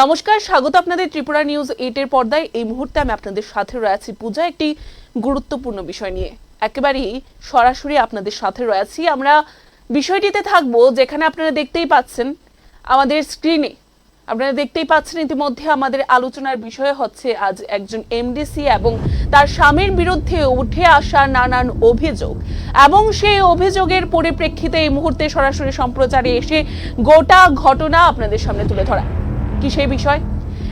নমস্কার, স্বাগত আপনাদের ত্রিপুরা নিউজ এইটের পর্দায়। এই মুহূর্তে আমি আপনাদের সাথে রয়েছি পূজা, একটি গুরুত্বপূর্ণ বিষয় নিয়ে। একেবারেই সরাসরি আপনাদের সাথে রয়েছি। আমরা বিষয়টিতে থাকব যেখানে আপনারা দেখতেই পাচ্ছেন আমাদের স্ক্রিনে আপনারা দেখতেই পাচ্ছেন ইতিমধ্যে আমাদের আলোচনার বিষয় হচ্ছে আজ একজন এমডিসি এবং তার স্বামীর বিরুদ্ধে উঠে আসা নানান অভিযোগ। এবং সেই অভিযোগের পরিপ্রেক্ষিতে এই মুহূর্তে সরাসরি সম্প্রচারে এসে গোটা ঘটনা আপনাদের সামনে তুলে ধরা। কি সেই বিষয়?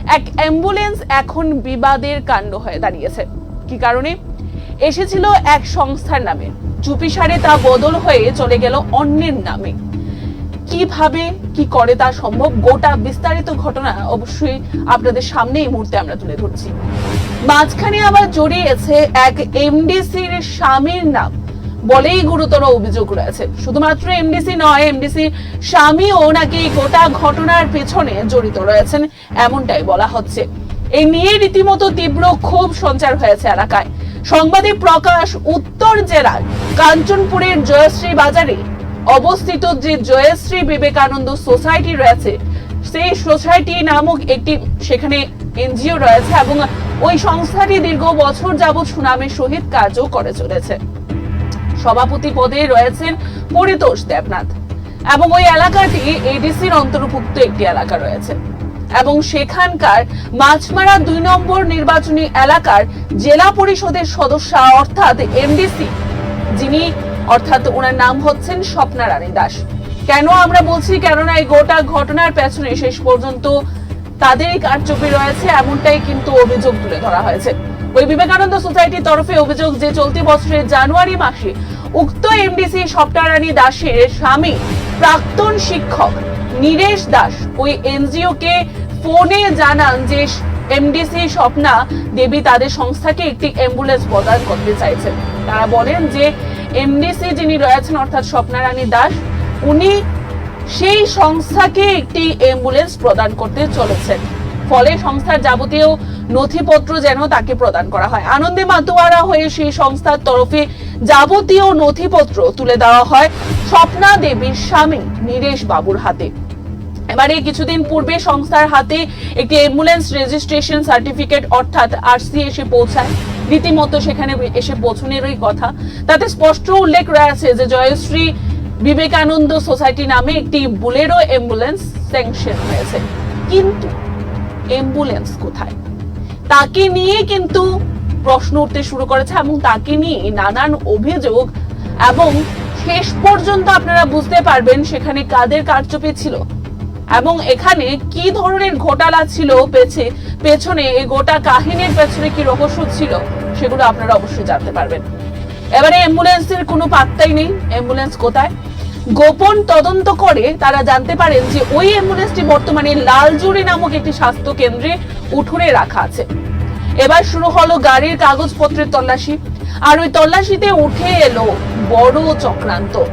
এক অ্যাম্বুলেন্স এখন বিবাদের কাণ্ড হয়ে দাঁড়িয়েছে। কি কারণে? এসেছিল এক সংস্থার নামে। চুপিসারে তা বদল হয়ে চলে গেল অন্যের নামে। কীভাবে, কি করে তা সম্ভব? গোটা বিস্তারিত ঘটনা অবশ্যই আপনাদের সামনে এই মুহূর্তে আমরা তুলে ধরছি। মাঝখানে আবার জড়িয়েছে এক এমডিসির স্বামীর নাম। বলেই গুরুতর অভিযোগ রয়েছে। শুধুমাত্র এমডিসি নয় এমডিসি স্বামীও নাকি গোটা ঘটনার পেছনে জড়িত রয়েছেন, এমনটাই বলা হচ্ছে। এই নিয়ে রীতিমতো তীব্র ক্ষোভ সঞ্চার হয়েছে এলাকায়। সংবাদে প্রকাশ উত্তর জেলার কাঞ্চনপুরের জয়শ্রী বাজারে অবস্থিত যে জয়শ্রী বিবেকানন্দ সোসাইটি রয়েছে, সেই সোসাইটি নামক একটি সেখানে এনজিও রয়েছে এবং ওই সংস্থাটি দীর্ঘ বছর যাবৎ সুনামের সহিত কাজও করে চলেছে। সভাপতি পদে রয়েছেন পরিতোষ দেবনাথ। এবং ওই এলাকাটি এডিসির অন্তর্ভুক্ত একটি এলাকা রয়েছে। এবং সেখানকার মাছমারা দুই নম্বর নির্বাচনী এলাকার জেলা পরিষদের সদস্য, অর্থাৎ এমডিসি যিনি অর্থাৎ ওনার নাম হচ্ছেন স্বপ্না রানী দাস। কেন আমরা বলছি কেননা এই গোটা ঘটনার পেছনে শেষ পর্যন্ত তাদেরই কারচুপি রয়েছে, এমনটাই কিন্তু অভিযোগ তুলে ধরা হয়েছে। ওই বিবেকানন্দ সোসাইটির তরফে অভিযোগ যে চলতি বছরের জানুয়ারি মাসে উক্ত এমডিসি স্বপ্নারানী দাসের স্বামী প্রাক্তন শিক্ষক নীরেশ দাস ওই এনজিও কে ফোনে জানান যে এমডিসি স্বপ্না দেবী তাদের সংস্থাকে একটি অ্যাম্বুলেন্স প্রদান করতে চাইছেন। তারা বলেন যে এমডিসি যিনি রয়েছেন, অর্থাৎ স্বপ্নারানী দাস, উনি সেই সংস্থাকে একটি অ্যাম্বুলেন্স প্রদান করতে চলেছেন। ফলে সংস্থার যাবতীয় নথিপত্র যেন তাকে প্রদান করা হয়। আনন্দে মাতোয়ারা হয়ে সেই সংস্থার তরফে যাবতীয় নথিপত্র তুলে দেওয়া হয় স্বপ্না দেবীর স্বামী নীরেশ বাবুর হাতে। এবারে কিছুদিন পূর্বে সংস্থার হাতে একটি অ্যাম্বুলেন্স রেজিস্ট্রেশন সার্টিফিকেট অর্থাৎ আরসি এসে পৌঁছায়। রীতিমতো সেখানে এসে পৌঁছনেরই কথা। তাতে স্পষ্ট উল্লেখ রয়েছে যে জয়শ্রী বিবেকানন্দ সোসাইটি নামে একটি বুলেরো অ্যাম্বুলেন্স স্যাংশন হয়েছে। কিন্তু অ্যাম্বুলেন্স কোথায়? তাকে নিয়ে কিন্তু প্রশ্ন উঠতে শুরু করেছে এবং তাকে নিয়ে নানান অভিযোগ এবং শেষ পর্যন্ত আপনারা বুঝতে পারবেন সেখানে কাদের কারচুপি ছিল এবং এখানে কি ধরনের ঘোটালা ছিল পেছে, পেছনে, এই গোটা কাহিনীর পেছনে কি রহস্য ছিল সেগুলো আপনারা অবশ্যই জানতে পারবেন। এবারে অ্যাম্বুলেন্সের কোনো পাত্তাই নেই। অ্যাম্বুলেন্স কোথায়? গোপন তদন্ত করে তারা জানতে পারেন যে ওই অ্যাম্বুলেন্সটি বর্তমানে লালজুড়ি নামক একটি স্বাস্থ্য কেন্দ্রে উঠোনে রাখা আছে। এবার শুরু হলো গাড়ির কাগজপত্রের তল্লাশি। আর ওই তল্লাশিতে উঠে এলো বড় চক্রান্ত,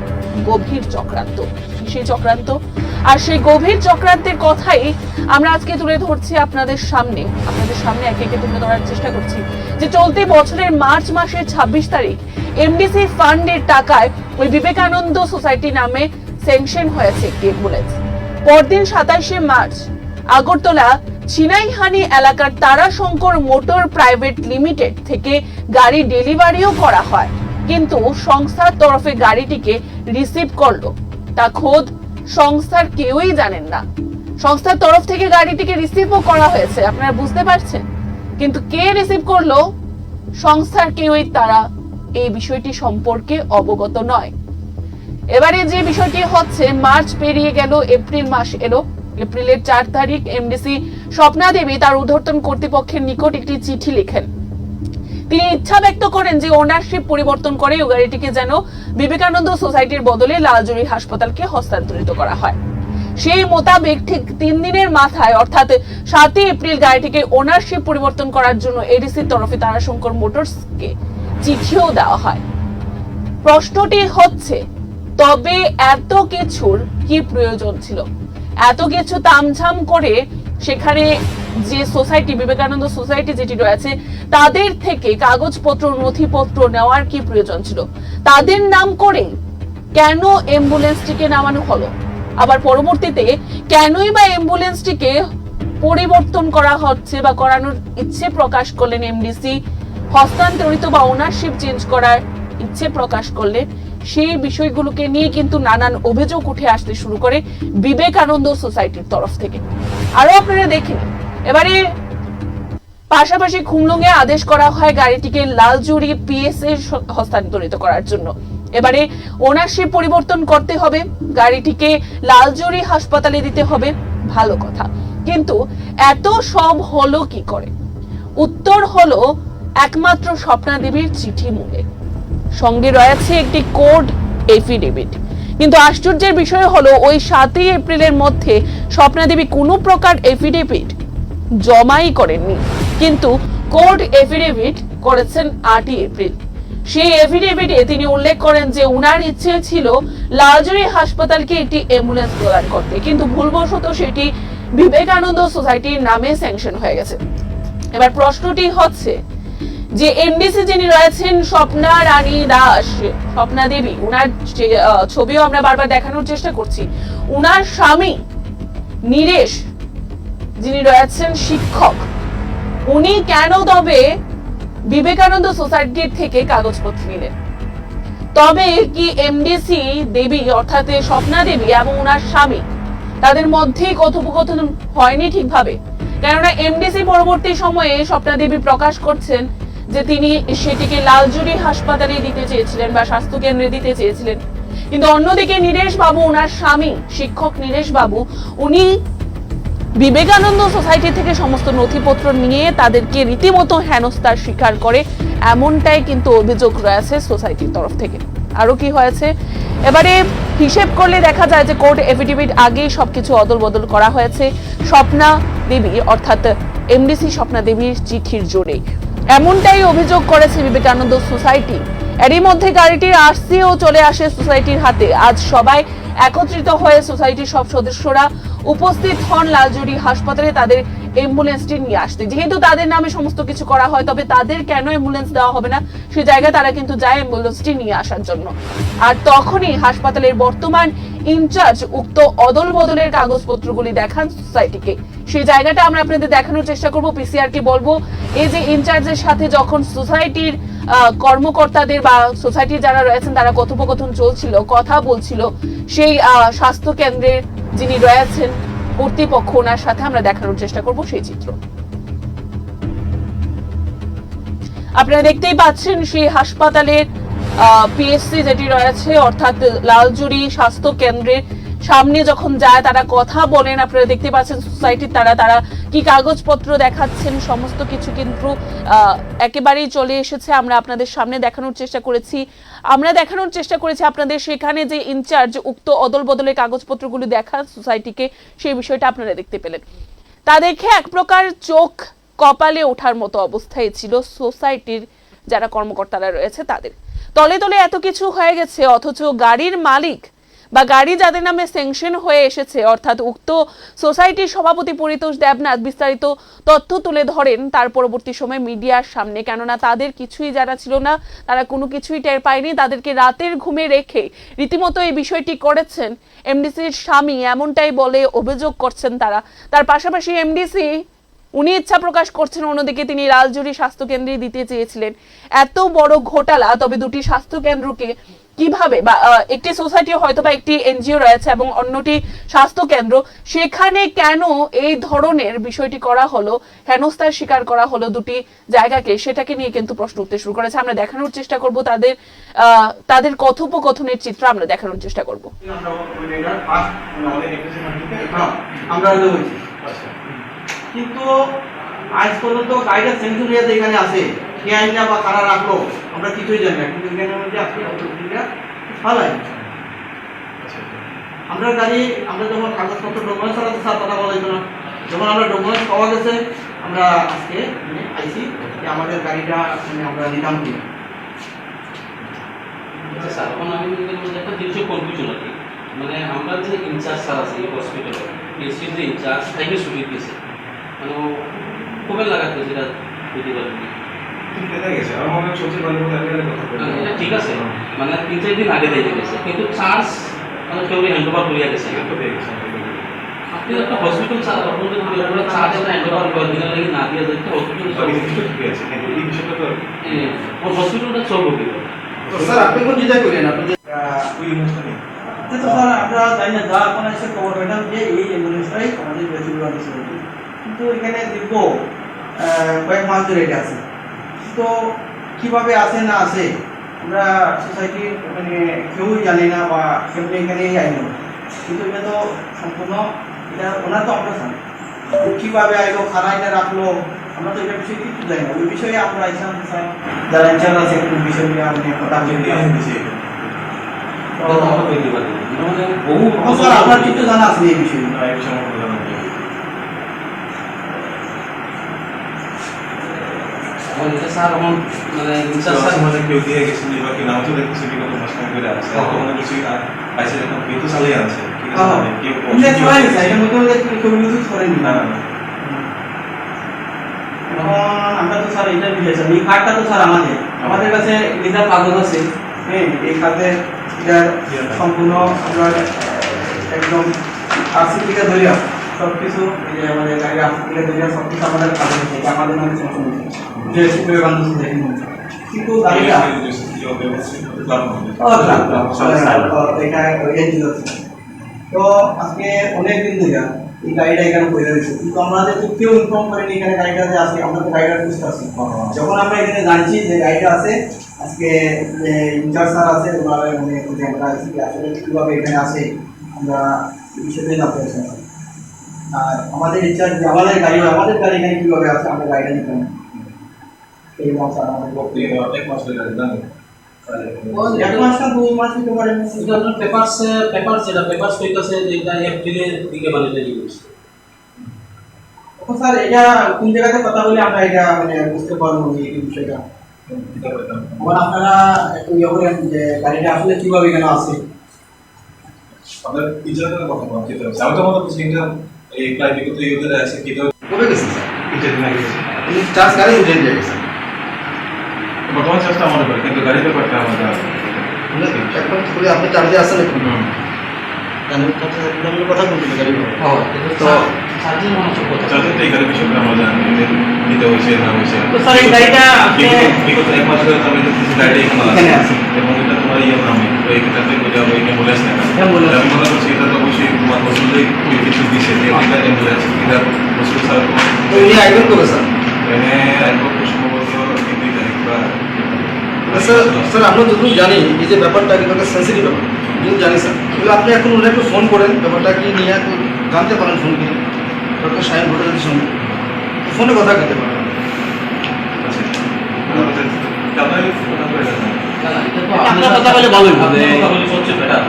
গভীর চক্রান্ত। সেই চক্রান্ত? আর সেই গভীর চক্রান্তের কথাই আমরা আজকে তুলে ধরছি আপনাদের সামনে। আপনাদের সামনে একে একে তুলে ধরার চেষ্টা করছি যে চলতি বছরের মার্চ মাসের ছাব্বিশ তারিখ এমডিসি ফান্ডের টাকায় ওই বিবেকানন্দ সোসাইটি নামে স্যাংশন হয়েছে একটি অ্যাম্বুলেন্স পরদিন সাতাইশে মার্চ, আগরতলা চিনাইহানি এলাকার তারাশঙ্কর মোটর প্রাইভেট লিমিটেড থেকে গাড়ি ডেলিভারিও করা হয়। কিন্তু সংস্থার তরফে গাড়িটিকে রিসিভ করল। তা খোদ সংস্থার কেউই জানেন না। সংস্থার তরফ থেকে গাড়িটিকে রিসিভও করা হয়েছে, আপনারা বুঝতে পারছেন? কিন্তু কে রিসিভ করল? সংস্থার কেউই তারা এই বিষয়টি সম্পর্কে অবগত নয়। এবারে যে বিষয়টি হচ্ছে, মার্চ পেরিয়ে গেল, এপ্রিল মাস এলো। এপ্রিলের চার তারিখ এমডিসি স্বপ্না দেবী তার উদ্ধর্তন কর্তৃপক্ষের নিকট একটি চিঠি লিখেন। তিনি ইচ্ছা ব্যক্ত করেন যে ওনারশিপ পরিবর্তন করে গাড়িটিকে যেন বিবেকানন্দ সোসাইটির বদলে লালজুরি হাসপাতালকে হস্তান্তরিত করা হয়। সেই মোতাবেক ঠিক তিন দিনের মাথায়, অর্থাৎ সাতই এপ্রিল গাড়িটিকে ওনারশিপ পরিবর্তন করার জন্য এডিসির তরফে তারাশঙ্কর মোটরসকে চিঠিও দেওয়া হয়। প্রশ্নটি হচ্ছে, তবে এত কিছুর কি প্রয়োজন ছিল? এত কিছু তামঝাম করে সেখানে যে সোসাইটি, বিবেকানন্দ সোসাইটি যেটি রয়েছে, তাদের থেকে কাগজপত্র, নথিপত্র নেওয়ার কি প্রয়োজন ছিল? তাদের নাম করে কেন অ্যাম্বুলেন্সটিকে নামানো হলো? আবার পরবর্তীতে কেনই বা অ্যাম্বুলেন্সটিকে পরিবর্তন করা হচ্ছে বা করানোর ইচ্ছে প্রকাশ করলেন এমডিসি? হস্তান্তরিত বা ওনারশিপ চেঞ্জ করার ইচ্ছে প্রকাশ করলে সেই বিষয়গুলোকে নিয়ে কিন্তু নানান অভিযোগ উঠে আসতে শুরু করে বিবেকানন্দ সোসাইটির তরফ থেকে। আরও আপনারা দেখেন, এবারে পাশাপাশি খুমলুঙে আদেশ করা হয় গাড়িটিকে লালজুড়ি পিএস এ হস্তান্তরিত করার জন্য। এবারে ওনারশিপ পরিবর্তন করতে হবে, গাড়িটিকে লালজুড়ি হাসপাতালে দিতে হবে, ভালো কথা। কিন্তু এত সব হলো কি করে? উত্তর হলো একমাত্র স্বপ্না দেবীর চিঠি মূলে। সঙ্গে রয়েছে একটি কোড এফিডেভিট কিন্তু আশ্চর্যের বিষয় হলো, ওই সাতই এপ্রিলের মধ্যে স্বপ্না দেবী কোনো প্রকার এফিডেভিট জমাই করেননি। কিন্তু কোর্ট এফিডেভিট করেছেন আটই এপ্রিল। সেই এফিডেভিটে তিনি উল্লেখ করেন যে, উনার ইচ্ছে ছিল লালজুরি হাসপাতালকে একটি অ্যাম্বুলেন্স প্রদান করতে। কিন্তু ভুলবশত সেটি বিবেকানন্দ সোসাইটির নামে স্যাংশন হয়ে গেছে। এবার প্রশ্নটি হচ্ছে যে এমডিসি যিনি রয়েছেন, স্বপ্না রানী দাস, স্বপ্না দেবী, উনার ছবিও আমরা বারবার দেখানোর চেষ্টা করছি। উনার স্বামী নীরেশ যিনি রয়েছেন শিক্ষক, উনি কেন তবে বিবেকানন্দ সোসাইটির থেকে কাগজপত্র নিলেন? তবে কি এমডিসি দেবী, অর্থাৎ স্বপ্না দেবী এবং ওনার স্বামী, তাদের মধ্যেই কথোপকথন হয়নি ঠিকভাবে? কেননা এমডিসি পরবর্তী সময়ে স্বপ্না দেবী প্রকাশ করছেন যে তিনি সেটিকে লালজুরি হাসপাতালে দিতে চেয়েছিলেন বা স্বাস্থ্য কেন্দ্রে দিতে চেয়েছিলেন। কিন্তু অন্যদিকে নীরেশ বাবু ওনার স্বামী, শিক্ষক নীরেশ বাবু উনি বিবেকানন্দ সোসাইটি থেকে সমস্ত নথিপত্র নিয়ে তাদেরকে রীতিমতো হেনস্থার স্বীকার করে, এমনটাই কিন্তু অভিযোগ রয়েছে সোসাইটির তরফ থেকে। আরও কি হয়েছে? এবারে হিসেব করলে দেখা যায় যে কোর্ট এফিডেভিট আগেই সবকিছু অদল বদল করা হয়েছে। স্বপ্না দেবী, অর্থাৎ এমডিসি স্বপ্না দেবীর চিঠির জোরে। এমনটাই অভিযোগ করেছে বিবেকানন্দ সোসাইটি। এরই মধ্যে গাড়িটির আরসিও চলে আসে সোসাইটির হাতে। আজ সবাই একত্রিত হয়ে সোসাইটির সব সদস্যরা উপস্থিত হন লালজুড়ি হাসপাতালে তাদের অ্যাম্বুলেন্সটি নিয়ে আসতে। যেহেতু তাদের নামে সমস্ত কিছু করা হয়, তবে তাদের কেন অ্যাম্বুলেন্স দেওয়া হবে না? সে জায়গায় তারা কিন্তু যায় অ্যাম্বুলেন্সটি নিয়ে আসার জন্য। আর তখনই হাসপাতালের বর্তমান ইনচার্জ উক্ত অদল বদলের কাগজপত্রগুলি দেখান সোসাইটিকে। সেই জায়গাটা আমরা আপনাদের দেখানোর চেষ্টা করব পিসিআর কে বলব। এই যে ইনচার্জের সাথে যখন সোসাইটির কর্মকর্তাদের বা সোসাইটির যারা রয়েছেন, তারা কথোপকথন চলছিল, কথা বলছিল, সেই স্বাস্থ্য কেন্দ্রের যিনি রয়েছেন, কর্তৃপক্ষ, ওনার সাথে আমরা দেখানোর চেষ্টা করব সেই চিত্র। আপনারা দেখতেই পাচ্ছেন সেই হাসপাতালের পিএসসি যেটি রয়েছে, অর্থাৎ লালজুড়ি স্বাস্থ্য কেন্দ্রের সামনে যখন যায়, তারা কথা বলেন আপনারা দেখতে পাচ্ছেন সোসাইটির তারা তারা কি কাগজপত্র দেখাচ্ছেন, সমস্ত কিছু কিন্তু একেবারেই চলে এসেছে। আমরা আপনাদের সামনে দেখানোর চেষ্টা করেছি। আমরা দেখানোর চেষ্টা করেছি আপনাদের সেখানে যে ইনচার্জ উক্ত অদল বদলের কাগজপত্রগুলো দেখান সোসাইটিকে, সেই বিষয়টা আপনারা দেখতে পেলেন। তা দেখে এক প্রকার চোখ কপালে ওঠার মতো অবস্থায় ছিল সোসাইটির যারা কর্মকর্তারা রয়েছে তাদের। তলে তলে এত কিছু হয়ে গেছে, অথচ গাড়ির মালিক বা গাড়ি যাদের নামে স্যাংশন হয়ে এসেছে, অর্থাৎ উক্ত সোসাইটির সভাপতি পরিতোষ দেবনাথ বিস্তারিত তথ্য তুলে ধরেন। তার পরবর্তী সময় মিডিয়ার সামনে, কেননা তাদের কিছুই যারা ছিল না, তারা কোনো কিছুই টের পায়নি, তাদেরকে রাতের ঘুমে রেখে রীতিমতো এই বিষয়টি করেছেন। এমডিসির স্বামী এমনটাই বলে অভিযোগ করছেন তারা। তার পাশাপাশি এমডিসি, উনি ইচ্ছা প্রকাশ করছেন, অন্যদিকে তিনি লালজুরি স্বাস্থ্য কেন্দ্রে দিতে চেয়েছিলেন। এত বড় ঘোটালা, তবে দুটি স্বাস্থ্য কেন্দ্রকে কীভাবে বা একটি সোসাইটি হয়তো বা একটি এনজিও রয়েছে এবং অন্যটি স্বাস্থ্য কেন্দ্র, সেখানে কেন এই ধরনের বিষয়টি করা হলো, হেনস্থার স্বীকার করা হলো দুটি জায়গাকে, সেটাকে নিয়ে কিন্তু প্রশ্ন উঠতে শুরু করেছে। আমরা দেখানোর চেষ্টা করব তাদের তাদের কথোপকথনের চিত্র আমরা দেখানোর চেষ্টা করব। হয়েছি কিন্তু আজ পর্যন্ত গাইডের সেঞ্চুরিয়াতে এখানে আছে। কে আইনটা বা কারা রাখল। আমরা কিছুই জানি না, কিন্তু মধ্যে ফালাই। আমরা গাড়ি আমরা যখন কাগজপত্র ডকুমেন্টস চালাতে স্যার কথা বলা যেত না, যখন আমরা ডকুমেন্টস পাওয়া গেছে, আমরা আজকে মানে আইসি যে আমাদের গাড়িটা মানে আমরা নিলাম কিনা আচ্ছা স্যার, এখন আমি একটা কনফিউশন মানে আমরা যে ইনচার্জ স্যার আছে এই হসপিটালে যে ইনচার্জ টাইমে ছুটি দিয়েছে। মানে কবে লাগাতে দিতে পারেনি গেছে। আমার মনে কথা এটা ঠিক আছে। মানে তিন চার দিন আগে দিয়ে গেছে কিন্তু চার্জ মানে কেউ হ্যান্ড ওভার গেছে একটা হসপিটাল লাগি না দিয়ে হসপিটাল হসপিটালটা স্যার আপনি কোন জিনিস করেন আপনি ওই জিনিসটা নেই। তো স্যার আমরা জানি না যা এখন এসে খবর পেলাম যে এই অ্যাম্বুলেন্সটাই আমাদের বেসিক কিন্তু এখানে দীর্ঘ কয়েক মাস ধরে এটা আছে। তো কীভাবে আসে না আসে আমরা সোসাইটির মানে কেউই জানি না বা কেমনি এখানেই আইলো কিন্তু এটা তো সম্পূর্ণ এটা ওনার তো অপারেশন কীভাবে আইলো খানা এটা রাখল আমরা তো এটা বিষয়ে কিছু জানি না। ওই বিষয়ে আমরা ইসলাম স্যার যারা ইনচার্জ আছে এই বিষয় নিয়ে আপনি কথা বলতে পারি বহু আপনার কিছু জানা আছে এই বিষয়ে? স্যার আমার মানে ইনচার্জ স্যার স্যার মানে কেউ দিয়ে গেছেন বা কেউ নাম তো দেখতেছে বিগত মাস খানেক ধরে আছে। হ্যাঁ। তো মনে পাইছে এখন কেউ তো চালিয়ে আছে ঠিক আছে হ্যাঁ। মানে কেউ ছড়াই কেউ না না এখন আমরা তো স্যার এটা বুঝেছি এই কার্ডটা তো স্যার আমাদের। আমাদের কাছে কাগজ আছে। হ্যাঁ এই সম্পূর্ণ আমরা একদম আর্সি থেকে ধরিয়া। সব কিছু আমাদের গাড়ির আর্সি থেকে সব কিছু আমাদের কাগজ আছে এটা আমাদের নামে যে সুপ্রিয় গান্ধী কিন্তু গাড়িটা। তো আজকে অনেক দিন ধরে এই গাড়িটা এখানে পড়ে রয়েছে। কিন্তু আমাদের তো কেউ ইনফর্ম করেনি এখানে গাড়িটা যে আছে আমরা তো গাড়িটা খুঁজতে আসি। যখন আমরা এখানে জানছি যে গাড়িটা আছে আজকে ইনচার্জ স্যার আছে ওনারা মনে আমরা আছি আসলে কীভাবে এখানে আসে আমরা এই বিষয়টা জানতে চাই আর আমাদের ইনচার্জ যে আমাদের গাড়ি আমাদের গাড়ি এখানে কীভাবে আছে? আমরা গাড়িটা নিতে হবে। এই মাস স্যার আমাদের এক মাস ধরে জানি? এক মাস না দুই মাস দিতে পারেন। এটা আপনার পেপারস পেপারস যেটা পেপারস কইতাছে যে এটা এপ্রিলের দিকে মানে স্যার এটা কোন জায়গাতে কথা বলে আমরা এটা মানে বুঝতে পারব এই বিষয়টা। আবার আপনারা একটু ইয়ে করেন যে গাড়িটা আসলে কীভাবে এখানে আসে আপনার টিচারের কথা বলতে হবে। আমি তো করছি এটা এই প্রায় বিগত ইউদের আছে কি তো কবে টিচার দিন আগে গেছে। উনি চার্জ গাড়ি উঠে দিয়ে গেছেন বর্তমান চেষ্টা আমাদের করে কিন্তু গাড়ি ব্যাপারটা আমাদের উনি একবার খুলে আপনি চার্জে আসেন এখন হুম। কথা জানেন কথা বলতে গাড়ি হ্যাঁ এটা তো তো- চার্জের মনে হচ্ছে কথা তো এই গাড়ি বিষয়টা আমরা নিতে হয়েছে না হয়েছে তো স্যার এই গাড়িটা আপনি বিগত- বিগত এক মাস ধরে আমি দেখতেছি গাড়িটা এখানে এখানে আছে আছে। এবং এটা তোমার ইয়ে নামে তো এখানে বোঝা হবে অ্যাম্বুলেন্স না আমি মনে করছি এটা তো অবশ্যই তোমার বসুলেই কিছু দিছে যে এটা অ্যাম্বুলেন্স এটা বসুল ছাড়া তো উনি আইবেন কবে স্যার? এখানে একবার সম্ভবত এই দুই তারিখ বা স্যার স্যার আমরা যতটুকু জানি এই যে ব্যাপারটা কিন্তু একটা সেন্সিটিভ ব্যাপার যদি জানি স্যার। তাহলে আপনি এখন একটু ফোন করেন ব্যাপারটা কি নিয়ে একটু জানতে পারেন ফোন করে ডক্টর সাহেব ভট্টাচার্যের সঙ্গে ফোনে কথা বলতে পারেন। আছে আপনার কথা বলে বলে ভালোই বলে সবচেয়ে better।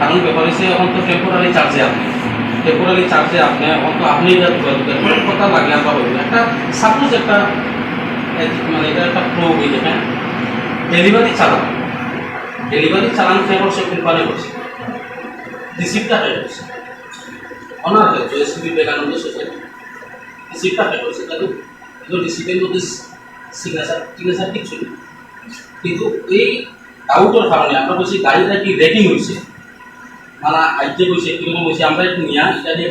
কারণ ব্যাপার হচ্ছে এখন তো টেম্পোরারি চার্জে আপনি। টেম্পোরারি চার্জে আপনি, এখন তো আপনি এটা কথা লাগলে আমরা না। একটা সাপোজ একটা মানে এটা একটা প্রো হয়ে যাবে ডেলিভারি চালান। ডেলিভারি চালান সে কোম্পানি করছে। রিসিপ্টটা ফেরত করছে। অনার হয়েছে এসপি বিবেকানন্দ সোসাইটি রিসিপ্টটা ফেরত করছে কিন্তু রিসিপ্টের মধ্যে সিগনেচার সিগনেচার কিচ্ছু নেই। কিন্তু এই ডাউটের কারণে আমরা বলছি গাড়িটা কি রেটিং হয়েছে মানে আইতে বলছে কীরকম হয়েছে আমরা একটু নিয়ে, এটা নিয়ে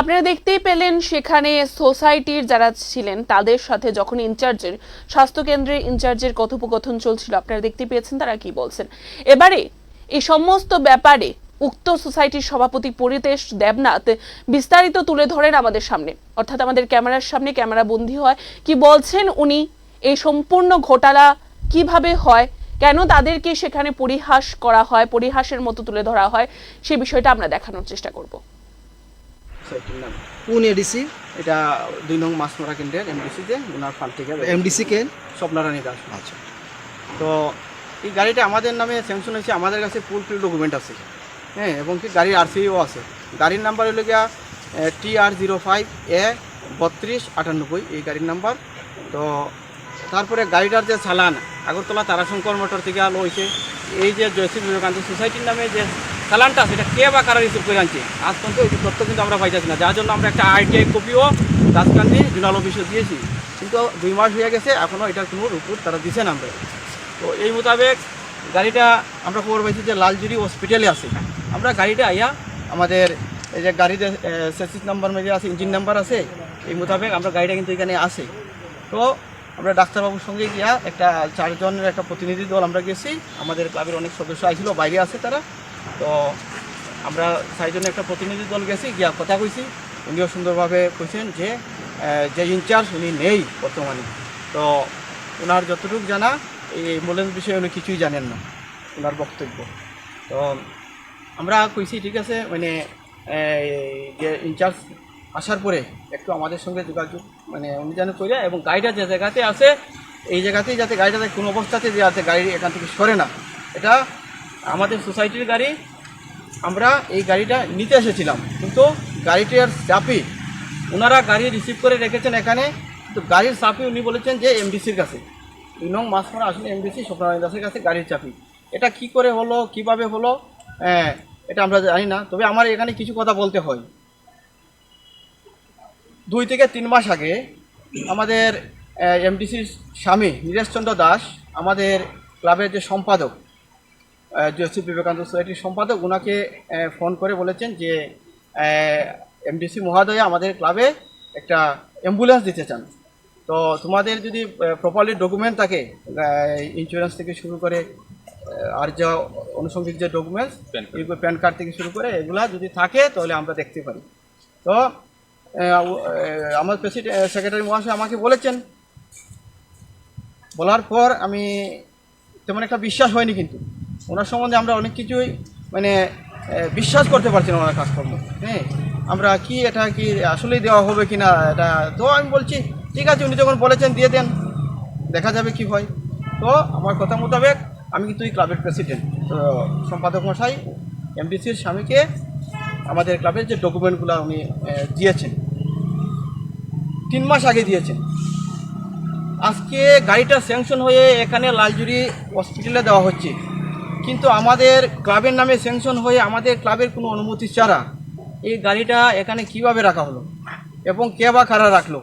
আপনারা দেখতেই পেলেন, সেখানে সোসাইটির যারা ছিলেন, তাদের সাথে যখন ইনচার্জের, স্বাস্থ্যকেন্দ্রের ইনচার্জের কথোপকথন চলছিল, আপনারা দেখতে পেয়েছেন তারা কি বলছেন। এবারে, এই সমস্ত ব্যাপারে উক্ত সোসাইটির সভাপতি পরিতেশ দেবনাথ বিস্তারিত তুলে ধরেন আমাদের সামনে। অর্থাৎ আমাদের ক্যামেরার সামনে ক্যামেরা বন্দী হয়। কি বলছেন উনি? এই সম্পূর্ণ ঘোটালা কীভাবে হয়? কেন তাদেরকে সেখানে পরিহাস করা হয় পরিহাসের মতো তুলে ধরা হয়? সে বিষয়টা আমরা দেখানোর চেষ্টা করব। এডিসি এটা দুই নং মাছমরা কেন্দ্রের এমডিসিতে ওনার ফান্ড থেকে এমডিসি কে? স্বপ্নারানী দাস। আচ্ছা। তো এই গাড়িটা আমাদের নামে স্যাংশন হয়েছে আমাদের কাছে ফুল ফিল ডকুমেন্ট আছে। হ্যাঁ এবং কি গাড়ির আরসিও আছে। গাড়ির নাম্বার হলো গিয়া টি আর জিরো ফাইভ এ বত্রিশ আটানব্বই, এই গাড়ির নাম্বার তো তারপরে গাড়িটার যে চালান, আগরতলা তারাশঙ্কর মোটর থেকে আলো হয়েছে এই যে জয়শ্রী বিবেকানন্দ সোসাইটির নামে যে চালানটা সেটা কে বা কারা রিসিভ করে আনছে? আজ পর্যন্ত এই তথ্য কিন্তু আমরা পাইতেছি না। যার জন্য আমরা একটা আরটিআই কপিও রাজকান্দি জোনাল অফিসে দিয়েছি। কিন্তু দুই মাস হয়ে গেছে এখনও এটার কোনো রিপোর্ট তারা দিছে না। আমরা তো এই মোতাবেক গাড়িটা আমরা খবর পাইছি যে লালজুরি হসপিটালে আছে। আমরা গাড়িটা আইয়া আমাদের এই যে গাড়িতে সেসিস নাম্বার মেজে আছে, ইঞ্জিন নাম্বার আছে, এই মোতাবেক আমরা গাড়িটা কিন্তু এখানে আসে তো আমরা ডাক্তারবাবুর সঙ্গে গিয়া একটা চারজনের একটা প্রতিনিধি দল আমরা গেছি। আমাদের ক্লাবের অনেক সদস্য আইছিল, বাইরে আছে তারা। তো আমরা চারজনের একটা প্রতিনিধি দল গেছি, গিয়া কথা কইছি। উনিও সুন্দরভাবে কইছেন যে যে ইনচার্জ উনি নেই বর্তমানে। তো ওনার যতটুকু জানা, এই অ্যাম্বুলেন্স বিষয়ে উনি কিছুই জানেন না ওনার বক্তব্য। তো আমরা কইছি, ঠিক আছে মানে যে ইনচার্জ আসার পরে একটু আমাদের সঙ্গে যোগাযোগ মানে উনি যেন করে এবং গাড়িটা যে জায়গাতে আছে, এই জায়গাতেই যাতে গাড়িটাতে কোনো অবস্থাতে যাতে গাড়ি এখান থেকে সরে না। এটা আমাদের সোসাইটির গাড়ি, আমরা এই গাড়িটা নিতে এসেছিলাম। কিন্তু গাড়িটার চাপি ওনারা গাড়ি রিসিভ করে রেখেছেন এখানে, কিন্তু গাড়ির চাপি উনি বলেছেন যে এমডিসির কাছে। দুই নং মাঝখানে আসলে এমডিসি স্বপ্নারায়ণ দাসের কাছে গাড়ির চাপি। এটা কি করে হলো, কীভাবে হলো হ্যাঁ এটা আমরা জানি না, তবে আমার এখানে কিছু কথা বলতে হয়। দুই থেকে তিন মাস আগে আমাদের এমডিসির স্বামী নীরেশচন্দ্র দাস আমাদের ক্লাবের যে সম্পাদক জয়শ্রী বিবেকানন্দ সোসাইটির সম্পাদক ওনাকে ফোন করে বলেছেন যে এমডিসি মহোদয় আমাদের ক্লাবে একটা অ্যাম্বুলেন্স দিতে চান। তো তোমাদের যদি প্রপারলি ডকুমেন্ট থাকে ইন্স্যুরেন্স থেকে শুরু করে আর যা আনুষঙ্গিক যে ডকুমেন্টস এগুলো প্যান কার্ড থেকে শুরু করে এগুলা যদি থাকে তাহলে আমরা দেখতে পারি। তো আমার প্রেসিডেন্ট সেক্রেটারি মহাশয় আমাকে বলেছেন। বলার পর আমি তেমন একটা বিশ্বাস হয়নি কিন্তু। ওনার সম্বন্ধে আমরা অনেক কিছুই মানে বিশ্বাস করতে পারছি না ওনার কাজকর্ম। হ্যাঁ আমরা কি এটা কি আসলেই দেওয়া হবে কি না এটা তো আমি বলছি ঠিক আছে উনি যখন বলেছেন দিয়ে দেন। দেখা যাবে কি হয়। তো আমার কথা মোতাবেক আমি কিন্তু এই ক্লাবের প্রেসিডেন্ট তো সম্পাদক মশাই এমডিসির স্বামীকে আমাদের ক্লাবের যে ডকুমেন্টগুলো উনি দিয়েছেন, তিন মাস আগে দিয়েছেন। আজকে গাড়িটা স্যাংশন হয়ে এখানে লালজুরি হসপিটালে দেওয়া হচ্ছে। কিন্তু আমাদের ক্লাবের নামে স্যাংশন হয়ে আমাদের ক্লাবের কোনো অনুমতি ছাড়া এই গাড়িটা এখানে কীভাবে রাখা হলো এবং কে বা কারা রাখল?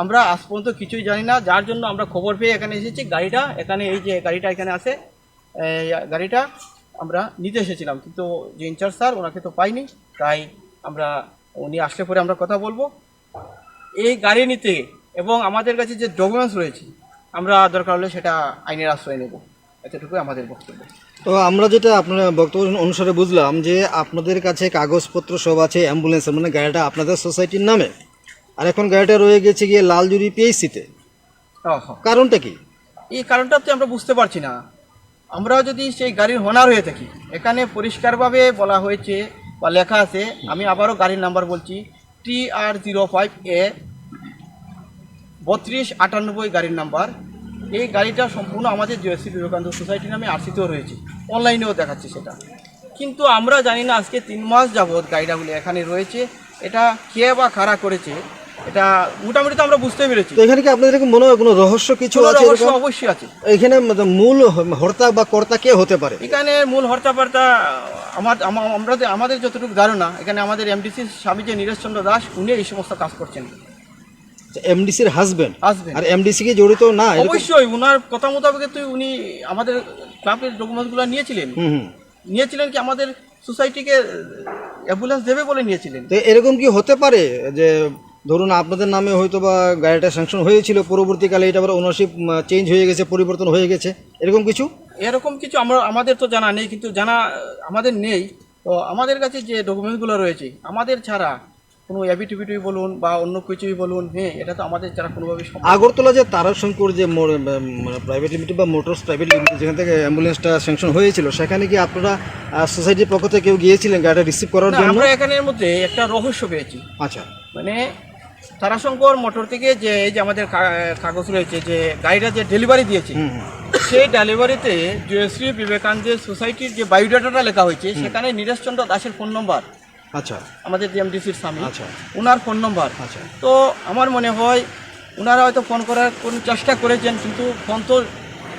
আমরা আজ পর্যন্ত কিছুই জানি না। যার জন্য আমরা খবর পেয়ে এখানে এসেছি। গাড়িটা, এখানে এই যে গাড়িটা এখানে আছে গাড়িটা আমরা নিতে এসেছিলাম। কিন্তু যে ইনচার্জ স্যার, ওনাকে তো পাইনি। তাই আমরা, উনি আসলে পরে আমরা কথা বলব। এই গাড়ি নিতে এবং আমাদের কাছে যে ডকুমেন্টস রয়েছে, আমরা দরকার হলে সেটা আইনের আশ্রয় নেব। এতটুকুই আমাদের বক্তব্য। তো আমরা যেটা আপনার বক্তব্য অনুসারে বুঝলাম যে, আপনাদের কাছে কাগজপত্র সব আছে অ্যাম্বুলেন্সের মানে গাড়িটা আপনাদের সোসাইটির নামে। আর এখন গাড়িটা রয়ে গেছে গিয়ে লালজুরি পিএইচসিতে কারণটা কি? এই কারণটা তো আমরা বুঝতে পারছি না। আমরা যদি সেই গাড়ির হোনার হয়ে থাকি এখানে পরিষ্কারভাবে বলা হয়েছে বা লেখা আছে আমি আবারও গাড়ির নাম্বার বলছি টি আর জিরো ফাইভ এ বত্রিশ আটানব্বই গাড়ির নাম্বার। এই গাড়িটা সম্পূর্ণ আমাদের জয়শ্রী বিবেকানন্দ সোসাইটি নামে আর্সিতেও রয়েছে। অনলাইনেও দেখাচ্ছে সেটা। কিন্তু আমরা জানি না আজকে তিন মাস যাবৎ গাড়িটাগুলো এখানে রয়েছে। এটা কে বা কারা করেছে? এটা মোটামুটি তো আমরা বুঝতে পেরেছি। তো এখানে কি আপনাদের মনে হয় কোনো রহস্য কিছু আছে রহস্য এরকম? অবশ্যই আছে। এখানে মূল হর্তা বা কর্তা কে হতে পারে? এখানে মূল হর্তাপার্তা আমার আমা- আমরা যে- আমাদের যতটুকু ধারণা এখানে আমাদের এমডিসির স্বামী যে নীরেশ চন্দ্র দাস উনি এই সমস্ত কাজ করছেন। এমডিসির হাজবেন্ড Husband। আর এমডিসি কি জড়িত না এরকম- অবশ্যই উনার কথা মোতাবেক তো উনি আমাদের ক্লাবের ডকুমেন্টসগুলো নিয়েছিলেন। হুম হুম। নিয়েছিলেন কি আমাদের সোসাইটিকে অ্যাম্বুলেন্স দেবে বলে নিয়েছিলেন। তো এরকম কি হতে পারে যে ধরুন আপনাদের নামে হয়তো বা গাড়িটা স্যাংশন হয়েছিল পরবর্তীকালে এটা আবার ওনারশিপ চেঞ্জ হয়ে গেছে পরিবর্তন হয়ে গেছে এরকম কিছু? এরকম কিছু আমরা আমাদের তো জানা নেই কিন্তু জানা আমাদের নেই। তো আমাদের কাছে যে ডকুমেন্টসগুলো রয়েছে আমাদের ছাড়া কোনো অ্যাবিটিভিটি বলুন বা অন্য কিছুই বলুন হ্যাঁ এটা তো আমাদের ছাড়া সম্ভব আগরতলা যে তারাশঙ্কর যে প্রাইভেট লিমিটেড বা মোটরস প্রাইভেট লিমিটেড যেখান থেকে অ্যাম্বুলেন্সটা স্যাংশন হয়েছিল সেখানে কি আপনারা সোসাইটির পক্ষ থেকে কেউ গিয়েছিলেন গাড়িটা রিসিভ করার জন্য? আমরা এখানের মধ্যে একটা রহস্য পেয়েছি। আচ্ছা। মানে তারাশঙ্কর মোটর থেকে যে এই যে আমাদের কাগজ রয়েছে যে গাড়িটা যে ডেলিভারি দিয়েছে। সেই ডেলিভারিতে জয়শ্রী বিবেকানন্দের সোসাইটির যে বায়োডাটাটা লেখা হয়েছে সেখানে নীরজচন্দ্র দাসের ফোন নম্বর আচ্ছা আমাদের ডিএমডিসির স্বামী আচ্ছা। ওনার ফোন নম্বর আচ্ছা। তো আমার মনে হয় ওনারা হয়তো ফোন করার কোনো চেষ্টা করেছেন কিন্তু ফোন তো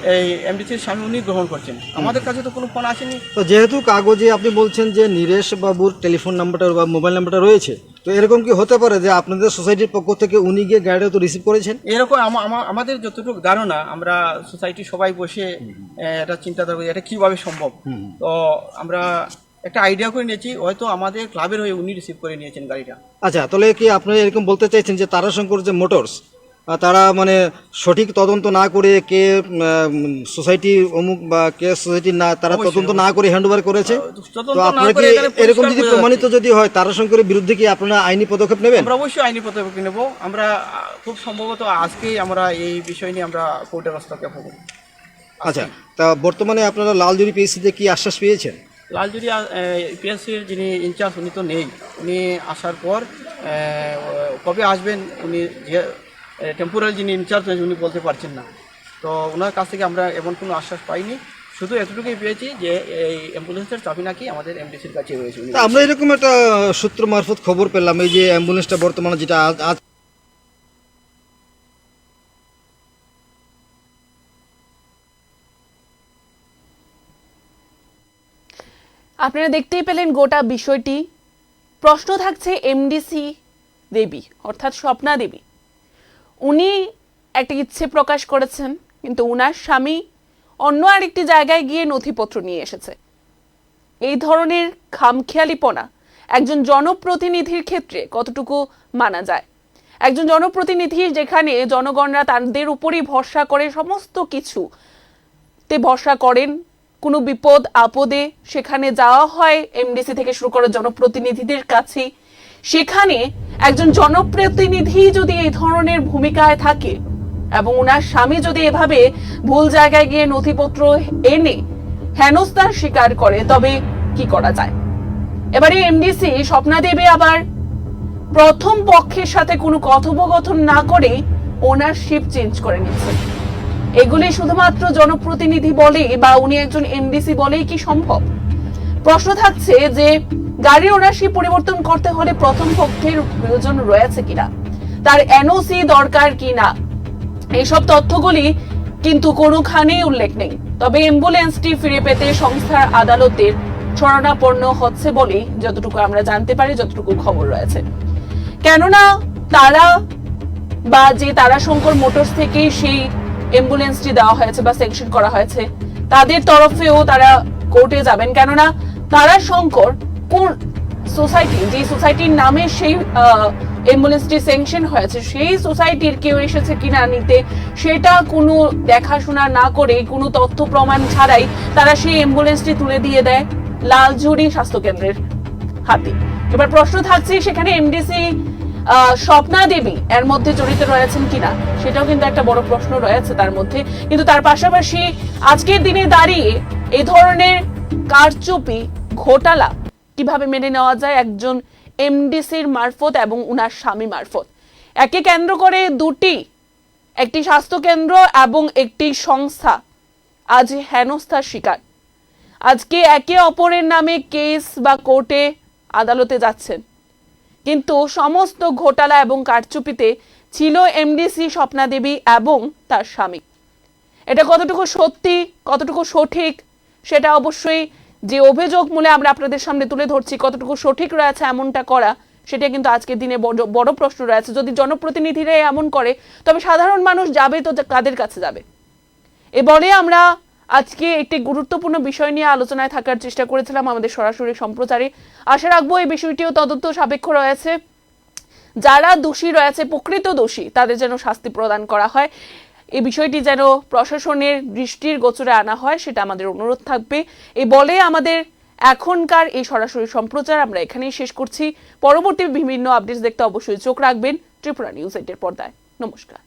এই এমডিসির স্বামী উনি গ্রহণ করছেন। আমাদের কাছে তো কোনো ফোন আসেনি। তো যেহেতু কাগজে আপনি বলছেন যে নীরেশ বাবুর টেলিফোন নাম্বারটা বা মোবাইল নাম্বারটা রয়েছে তো এরকম কি হতে পারে যে আপনাদের সোসাইটির পক্ষ থেকে উনি গিয়ে গাড়িটা তো রিসিভ করেছেন? এরকম আমা- আমা- আমাদের যতটুকু ধারণা আমরা সোসাইটি সবাই বসে এটা চিন্তা করি এটা কীভাবে সম্ভব? তো আমরা একটা আইডিয়া করে নিয়েছি হয়তো আমাদের ক্লাবের হয়ে উনি রিসিভ করে নিয়েছেন গাড়িটা। আচ্ছা তাহলে কি আপনারা এরকম বলতে চাইছেন যে তারাশঙ্কর যে মোটরস তারা মানে সঠিক তদন্ত না করে কে সোসাইটি অমুক বা কে সোসাইটি না তারা তদন্ত না করে হ্যান্ড ওভার করেছে তো আপনারা কি এরকম যদি প্রমাণিত যদি হয় তারাশঙ্করের বিরুদ্ধে কি আপনারা আইনি পদক্ষেপ নেবেন? আমরা অবশ্যই আইনি পদক্ষেপ নেব। আমরা খুব সম্ভবত আজকেই আমরা এই বিষয় নিয়ে আমরা কোর্টের হস্তক্ষেপ হব। আচ্ছা তা বর্তমানে আপনারা লালজুরি পিএসসিতে কি আশ্বাস পেয়েছেন? লালজুরি পিএসসির যিনি ইনচার্জ উনি তো নেই। উনি আসার পর কবে আসবেন উনি যে টেম্পোরারি যিনি ইনচার্জ উনি বলতে পারছেন না। তো ওনার কাছ থেকে আমরা এমন কোনো আশ্বাস পাইনি। শুধু এতটুকুই পেয়েছি যে এই অ্যাম্বুলেন্সের চাবি নাকি আমাদের এমডিসির কাছে রয়েছে। আমরা এরকম একটা সূত্র মারফত খবর পেলাম এই যে অ্যাম্বুলেন্সটা বর্তমানে যেটা আজ আজ আপনারা দেখতেই পেলেন গোটা বিষয়টি। প্রশ্ন থাকছে এমডিসি দেবী অর্থাৎ স্বপ্না দেবী। উনি একটা ইচ্ছে প্রকাশ করেছেন, কিন্তু উনার স্বামী অন্য আরেকটি জায়গায় গিয়ে নথিপত্র নিয়ে এসেছে। এই ধরনের খামখেয়ালিপনা একজন জনপ্রতিনিধির ক্ষেত্রে কতটুকু মানা যায়? একজন জনপ্রতিনিধি যেখানে জনগণরা তাদের উপরই ভরসা করে সমস্ত কিছু তে ভরসা করেন, কোনো বিপদ, আপদে সেখানে যাওয়া হয় এমডিসি থেকে শুরু করে জনপ্রতিনিধিদের কাছে সেখানে একজন জনপ্রতিনিধি যদি এই ধরনের ভূমিকায় থাকে এবং ওনার স্বামী যদি এভাবে ভুল জায়গায় গিয়ে নথিপত্র এনে হেনস্থার স্বীকার করে, তবে কি করা যায়? এবারে এমডিসি স্বপ্না দেবী আবার প্রথম পক্ষের সাথে কোনো কথোপকথন না করে ওনারশিপ চেঞ্জ করে নিচ্ছে এগুলি শুধুমাত্র জনপ্রতিনিধি বলে বা উনি একজন এমডিসি বলেই কি সম্ভব? প্রশ্ন থাকছে যে গাড়ির ওনারশিপ পরিবর্তন করতে হলে প্রথম পক্ষের প্রয়োজন রয়েছে কিনা? তার এনওসি দরকার কিনা? এইসব তথ্যগুলি কিন্তু কোনোখানেই উল্লেখ নেই। তবে অ্যাম্বুলেন্সটি ফিরে পেতে সংস্থার আদালতের শরণাপন্ন হচ্ছে বলেই যতটুকু আমরা জানতে পারি, যতটুকু খবর রয়েছে। কেননা তারা বা যে তারাশঙ্কর মোটরস থেকে সেই অ্যাম্বুলেন্সটি দেওয়া হয়েছে বা সেকশন করা হয়েছে, তাদের তরফেও তারা কোর্টে যাবেন। কেননা তারাশঙ্কর কোন সোসাইটি, যে সোসাইটির নামে সেই অ্যাম্বুলেন্সটি স্যাংশন হয়েছে, সেই সোসাইটির কেউ এসেছে কিনা নিতে, সেটা কোনো দেখাশোনা না করে, কোনো তথ্য প্রমাণ ছাড়াই তারা সেই অ্যাম্বুলেন্সটি তুলে দিয়ে দেয় লালঝুড়ি স্বাস্থ্যকেন্দ্রের হাতে। এবার প্রশ্ন থাকছে, সেখানে এমডিসি স্বপ্না দেবী এর মধ্যে জড়িত রয়েছেন কিনা? সেটাও কিন্তু একটা বড় প্রশ্ন রয়েছে তার মধ্যে। কিন্তু তার পাশাপাশি আজকের দিনে দাঁড়িয়ে এই ধরনের কারচুপি ঘোটালা। কীভাবে মেনে নেওয়া যায় একজন এমডিসির মারফত এবং উনার স্বামী মারফত? একে কেন্দ্র করে দুটি, একটি স্বাস্থ্যকেন্দ্র এবং একটি সংস্থা। আজ হেনস্থার শিকার। আজকে একে অপরের নামে কেস বা কোর্টে আদালতে যাচ্ছেন। কিন্তু সমস্ত ঘোটালা এবং কারচুপিতে ছিল এমডিসি স্বপ্না দেবী এবং তার স্বামী। এটা কতটুকু সত্যি, কতটুকু সঠিক, সেটা অবশ্যই যে অভিযোগ মূলে আমরা আপনাদের সামনে তুলে ধরছি, কতটুকু সঠিক রয়েছে, এমনটা করা, সেটা কিন্তু আজকের দিনে বড় প্রশ্ন রয়েছে। যদি জনপ্রতিনিধিরা এমন করে, তবে সাধারণ মানুষ যাবে তো কাদের কাছে যাবে? এ বলে আমরা আজকে একটি গুরুত্বপূর্ণ বিষয় নিয়ে আলোচনায় থাকার চেষ্টা করেছিলাম আমাদের সরাসরি সম্প্রচারে। আশা রাখব এই বিষয়টিও তদন্ত সাপেক্ষ রয়েছে। যারা দোষী রয়েছে, প্রকৃত দোষী, তাদের যেন শাস্তি প্রদান করা হয়। এই বিষয়টি যেন প্রশাসনের দৃষ্টির গোচরে আনা হয়, সেটা আমাদের অনুরোধ থাকবে। এই বলে আমাদের এখনকার এই সরাসরি সম্প্রচার আমরা এখানেই শেষ করছি। পরবর্তী বিভিন্ন আপডেটস দেখতে অবশ্যই চোখ রাখবেন ত্রিপুরা নিউজ এইটের পর্দায়। নমস্কার।